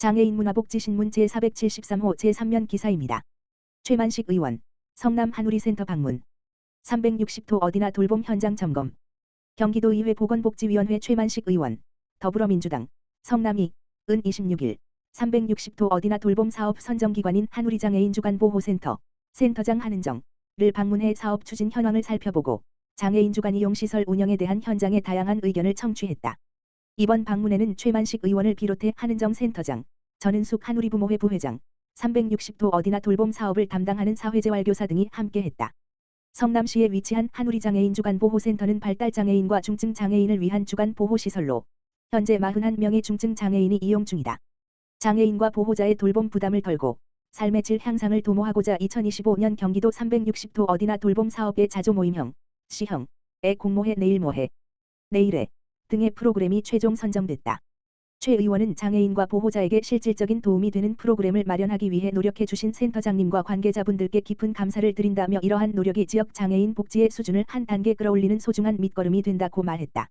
장애인 문화복지신문 제473호 제3면 기사입니다. 최만식 의원, 성남 한우리센터 방문. 360도 어디나 돌봄 현장 점검. 경기도 의회 보건복지위원회 최만식 의원, 더불어민주당, 성남이, 은 26일, 360도 어디나 돌봄 사업 선정기관인 한우리장애인 주간보호센터, 센터장 한은정을 방문해 사업 추진 현황을 살펴보고 장애인 주간 이용시설 운영에 대한 현장의 다양한 의견을 청취했다. 이번 방문에는 최만식 의원을 비롯해 한은정 센터장, 전은숙 한우리부모회 부회장, 360도 어디나 돌봄 사업을 담당하는 사회재활교사 등이 함께했다. 성남시에 위치한 한우리장애인 주간보호센터는 발달장애인과 중증장애인을 위한 주간보호시설로 현재 41명의 중증장애인이 이용 중이다. 장애인과 보호자의 돌봄 부담을 덜고 삶의 질 향상을 도모하고자 2025년 경기도 360도 어디나 돌봄 사업의 자조 모임형, 시형의 공모회 내일모회, 내일회 등의 프로그램이 최종 선정됐다. 최 의원은 장애인과 보호자에게 실질적인 도움이 되는 프로그램을 마련하기 위해 노력해 주신 센터장님과 관계자분들께 깊은 감사를 드린다며 이러한 노력이 지역 장애인 복지의 수준을 한 단계 끌어올리는 소중한 밑거름이 된다고 말했다.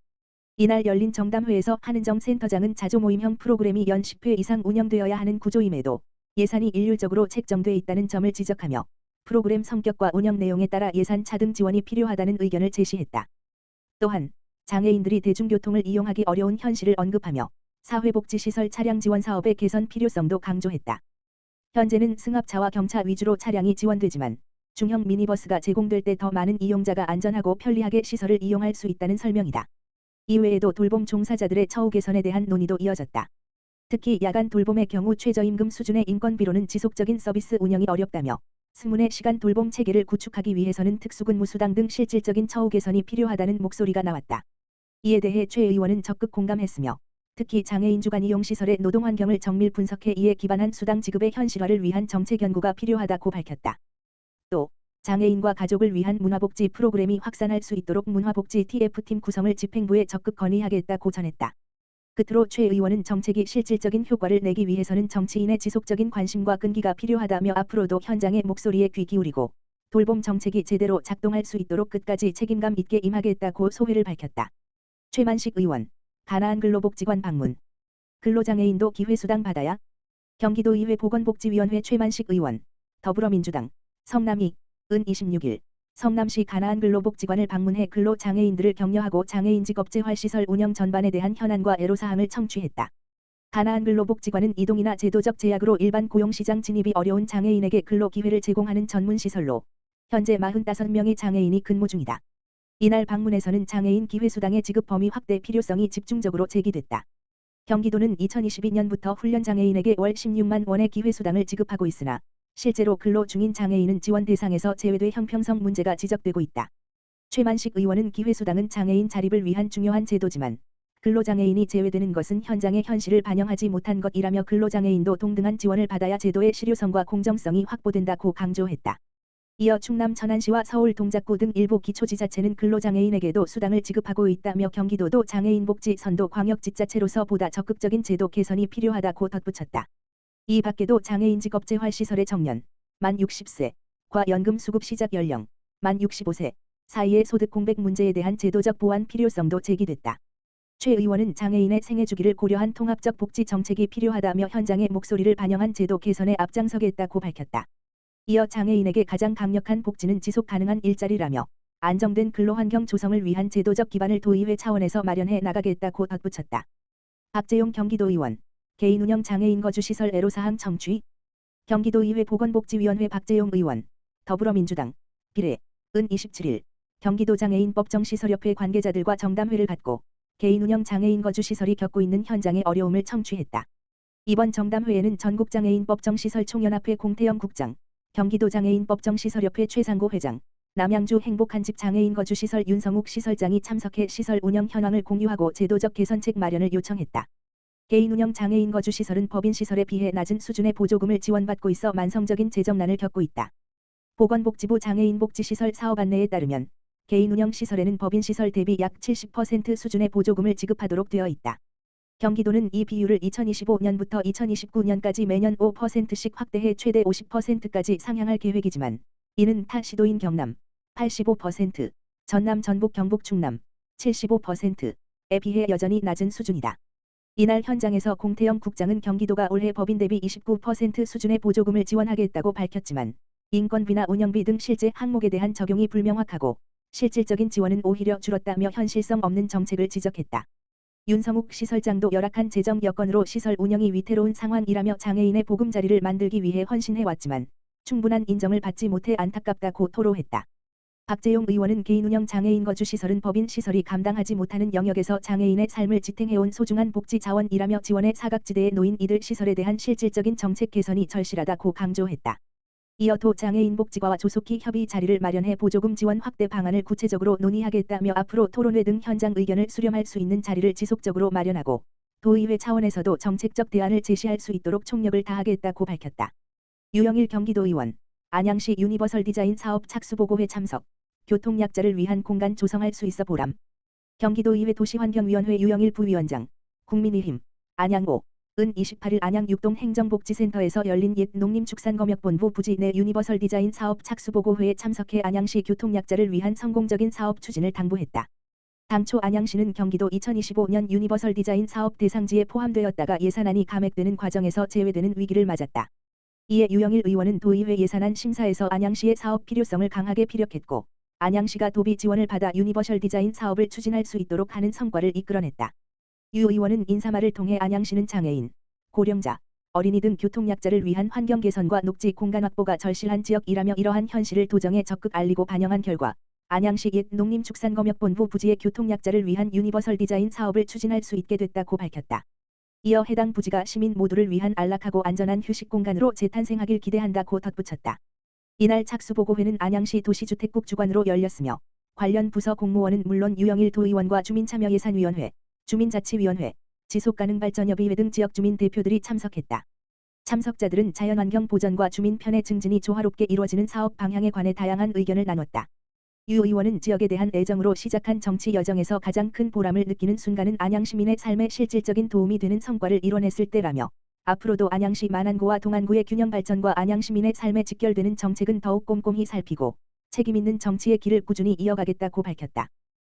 이날 열린 정담회에서 한은정 센터장은 자조 모임형 프로그램이 연 10회 이상 운영되어야 하는 구조임에도 예산이 일률적으로 책정돼 있다는 점을 지적하며 프로그램 성격과 운영 내용에 따라 예산 차등 지원이 필요하다는 의견을 제시했다. 또한 장애인들이 대중교통을 이용하기 어려운 현실을 언급하며 사회복지시설 차량 지원 사업의 개선 필요성도 강조했다. 현재는 승합차와 경차 위주로 차량이 지원되지만 중형 미니버스가 제공될 때 더 많은 이용자가 안전하고 편리하게 시설을 이용할 수 있다는 설명이다. 이외에도 돌봄 종사자들의 처우 개선에 대한 논의도 이어졌다. 특히 야간 돌봄의 경우 최저임금 수준의 인건비로는 지속적인 서비스 운영이 어렵다며 스문의 시간 돌봄 체계를 구축하기 위해서는 특수근무 수당 등 실질적인 처우 개선이 필요하다는 목소리가 나왔다. 이에 대해 최 의원은 적극 공감했으며 특히 장애인 주간 이용 시설의 노동 환경을 정밀 분석해 이에 기반한 수당 지급의 현실화를 위한 정책 연구가 필요하다고 밝혔다. 또 장애인과 가족을 위한 문화복지 프로그램이 확산할 수 있도록 문화복지 TF팀 구성을 집행부에 적극 건의하겠다고 전했다. 끝으로 최 의원은 정책이 실질적인 효과를 내기 위해서는 정치인의 지속적인 관심과 끈기가 필요하다며 앞으로도 현장의 목소리에 귀 기울이고 돌봄 정책이 제대로 작동할 수 있도록 끝까지 책임감 있게 임하겠다고 소회를 밝혔다. 최만식 의원 가나안 근로복지관 방문. 근로장애인도 기회수당 받아야? 경기도의회 보건복지위원회 최만식 의원, 더불어민주당, 성남이, 은 26일, 성남시 가나안 근로복지관을 방문해 근로장애인들을 격려하고 장애인 직업재 활시설 운영 전반에 대한 현안과 애로사항을 청취했다. 가나안 근로복지관은 이동이나 제도적 제약으로 일반 고용시장 진입이 어려운 장애인에게 근로 기회를 제공하는 전문시설로 현재 45명의 장애인이 근무 중이다. 이날 방문에서는 장애인 기회수당의 지급 범위 확대 필요성이 집중적으로 제기됐다. 경기도는 2022년부터 훈련 장애인에게 월 16만 원의 기회수당을 지급하고 있으나 실제로 근로 중인 장애인은 지원 대상에서 제외돼 형평성 문제가 지적되고 있다. 최만식 의원은 기회수당은 장애인 자립을 위한 중요한 제도지만 근로장애인이 제외되는 것은 현장의 현실을 반영하지 못한 것이라며 근로장애인도 동등한 지원을 받아야 제도의 실효성과 공정성이 확보된다고 강조했다. 이어 충남 천안시와 서울 동작구 등 일부 기초지자체는 근로장애인에게도 수당을 지급하고 있다며 경기도도 장애인 복지 선도 광역지자체로서 보다 적극적인 제도 개선이 필요하다고 덧붙였다. 이 밖에도 장애인 직업재활시설의 정년, 만 60세과 연금 수급 시작 연령, 만 65세 사이의 소득 공백 문제에 대한 제도적 보완 필요성도 제기됐다. 최 의원은 장애인의 생애 주기를 고려한 통합적 복지 정책이 필요하다며 현장의 목소리를 반영한 제도 개선에 앞장서겠다고 밝혔다. 이어 장애인에게 가장 강력한 복지는 지속 가능한 일자리라며 안정된 근로환경 조성을 위한 제도적 기반을 도의회 차원에서 마련해 나가겠다고 덧붙였다. 박재용 경기도의원, 개인운영 장애인 거주시설 애로사항 청취, 경기도의회 보건복지위원회 박재용 의원, 더불어민주당, 비례, 은 27일, 경기도 장애인 법정시설협회 관계자들과 정담회를 갖고 개인운영 장애인 거주시설이 겪고 있는 현장의 어려움을 청취했다. 이번 정담회에는 전국장애인 법정시설 총연합회 공태영 국장, 경기도 장애인법정시설협회 최상고 회장, 남양주 행복한 집 장애인 거주시설 윤성욱 시설장이 참석해 시설 운영 현황을 공유하고 제도적 개선책 마련을 요청했다. 개인 운영 장애인 거주시설은 법인 시설에 비해 낮은 수준의 보조금을 지원받고 있어 만성적인 재정난을 겪고 있다. 보건복지부 장애인 복지시설 사업 안내에 따르면 개인 운영 시설에는 법인 시설 대비 약 70% 수준의 보조금을 지급하도록 되어 있다. 경기도는 이 비율을 2025년부터 2029년까지 매년 5%씩 확대해 최대 50%까지 상향할 계획이지만 이는 타 시도인 경남 85%, 전남 전북 경북 충남 75%에 비해 여전히 낮은 수준이다. 이날 현장에서 공태영 국장은 경기도가 올해 법인 대비 29% 수준의 보조금을 지원하겠다고 밝혔지만 인건비나 운영비 등 실제 항목에 대한 적용이 불명확하고 실질적인 지원은 오히려 줄었다며 현실성 없는 정책을 지적했다. 윤성욱 시설장도 열악한 재정 여건으로 시설 운영이 위태로운 상황이라며 장애인의 보금자리를 만들기 위해 헌신해왔지만 충분한 인정을 받지 못해 안타깝다고 토로했다. 박재용 의원은 개인운영 장애인 거주시설은 법인 시설이 감당하지 못하는 영역에서 장애인의 삶을 지탱해온 소중한 복지 자원이라며 지원의 사각지대에 놓인 이들 시설에 대한 실질적인 정책 개선이 절실하다고 강조했다. 이어 도 장애인 복지과와 조속히 협의 자리를 마련해 보조금 지원 확대 방안을 구체적으로 논의하겠다며 앞으로 토론회 등 현장 의견을 수렴할 수 있는 자리를 지속적으로 마련하고 도의회 차원에서도 정책적 대안을 제시할 수 있도록 총력을 다하겠다고 밝혔다. 유영일 경기도의원 안양시 유니버설 디자인 사업 착수보고회 참석 교통약자를 위한 공간 조성할 수 있어 보람 경기도의회 도시환경위원회 유영일 부위원장 국민의힘 안양고 은 28일 안양 육동 행정복지센터에서 열린 옛 농림축산검역본부 부지 내 유니버설 디자인 사업 착수보고회에 참석해 안양시 교통약자를 위한 성공적인 사업 추진을 당부했다. 당초 안양시는 경기도 2025년 유니버설 디자인 사업 대상지에 포함되었다가 예산안이 감액되는 과정에서 제외되는 위기를 맞았다. 이에 유영일 의원은 도의회 예산안 심사에서 안양시의 사업 필요성을 강하게 피력했고 안양시가 도비 지원을 받아 유니버셜 디자인 사업을 추진할 수 있도록 하는 성과를 이끌어냈다. 유 의원은 인사말을 통해 안양시는 장애인, 고령자, 어린이 등 교통약자를 위한 환경 개선과 녹지 공간 확보가 절실한 지역이라며 이러한 현실을 도정에 적극 알리고 반영한 결과 안양시 옛 농림축산검역본부 부지의 교통약자를 위한 유니버설 디자인 사업을 추진할 수 있게 됐다고 밝혔다. 이어 해당 부지가 시민 모두를 위한 안락하고 안전한 휴식 공간으로 재탄생하길 기대한다고 덧붙였다. 이날 착수보고회는 안양시 도시주택국 주관으로 열렸으며 관련 부서 공무원은 물론 유영일 도의원과 주민참여예산위원회, 주민자치위원회, 지속가능발전협의회 등 지역 주민 대표들이 참석했다. 참석자들은 자연환경 보전과 주민 편의 증진이 조화롭게 이루어지는 사업 방향에 관해 다양한 의견을 나눴다. 유 의원은 지역에 대한 애정으로 시작한 정치 여정에서 가장 큰 보람을 느끼는 순간은 안양 시민의 삶에 실질적인 도움이 되는 성과를 이뤄냈을 때라며 앞으로도 안양시 만안구와 동안구의 균형 발전과 안양 시민의 삶에 직결되는 정책은 더욱 꼼꼼히 살피고 책임 있는 정치의 길을 꾸준히 이어가겠다고 밝혔다.